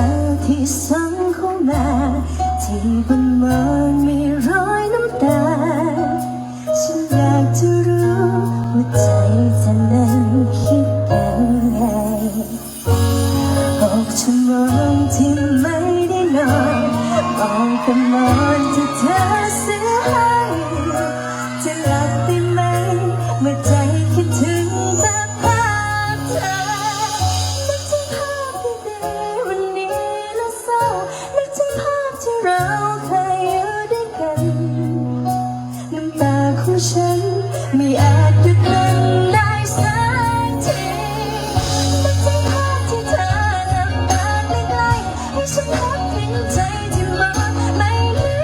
าที่สังเข้ามาที่บนมอนมีรอยน้ำตา ฉันอยากจะรู้ว่าใจเธอนั้นคิดยังไงหกชั่วโมงที่ไม่ได้นอนมองแต่มอนที่เธอซื้อให้จะหลับ ฉันไม่อาจหยุดมันได้สักทีนึกถึงภาพที่เธอหลับตาใกล้ๆให้ฉันพักพิงใจที่มองไม่เห็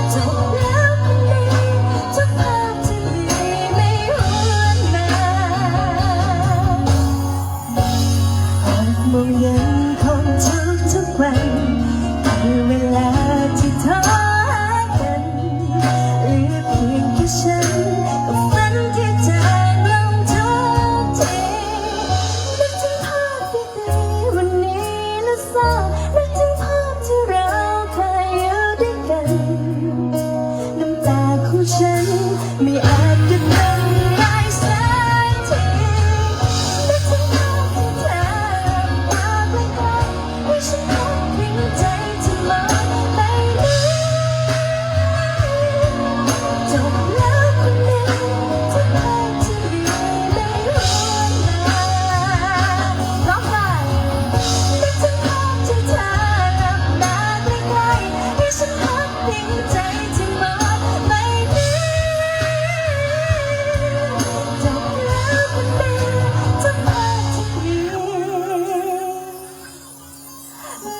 นจบแล้วคนนี้ทุกภาพที่มีไม่หวนมาหกโมงย็นของทุกทุกวันคือเวลา ไม่อา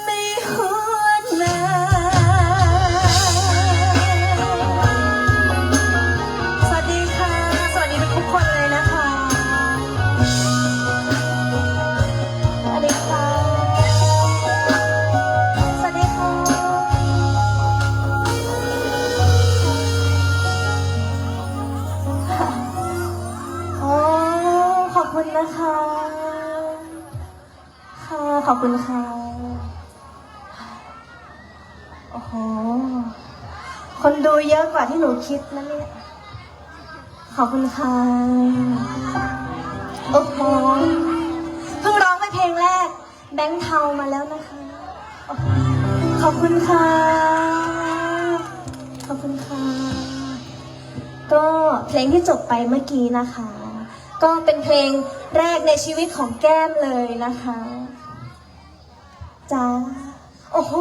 ไม่หวนมา สวัสดีค่ะ สวัสดีทุกคนเลยนะคะ สวัสดีค่ะ สวัสดีค่ะ โอ้ขอบคุณนะคะ ค่ะ ขอบคุณค่ะ โอ้โห คนดูเยอะกว่าที่หนูคิดนะเนี่ย ขอบคุณค่ะ โอ้โห เพิ่งร้องไปเพลงแรก แบงค์เทามาแล้วนะคะ ขอบคุณค่ะ ขอบคุณค่ะ ก็เพลงที่จบไปเมื่อกี้นะคะ ก็เป็นเพลงแรกในชีวิตของแก้มเลยนะคะ จ้า โอ้โห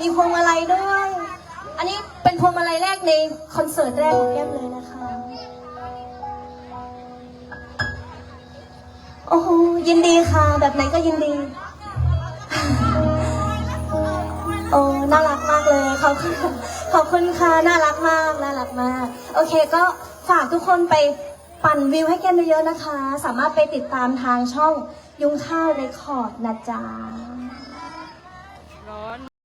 มีพวงมาลัยด้วย อันนี้เป็นพวงมาลัยแรกในคอนเสิร์ตแรกของแก้มเลยนะคะ โอ้โห ยินดีค่ะ แบบไหนก็ยินดี โอ้ น่ารักมากเลยขอบคุณขอบคุณค่ะ น่ารักมาก น่ารักมาก โอเค ก็ฝากทุกคนไปปั่นวิวให้แก้มเยอะๆนะคะ สามารถไปติดตามทางช่องยุงข้าวเรคคอร์ดนะจ๊ะ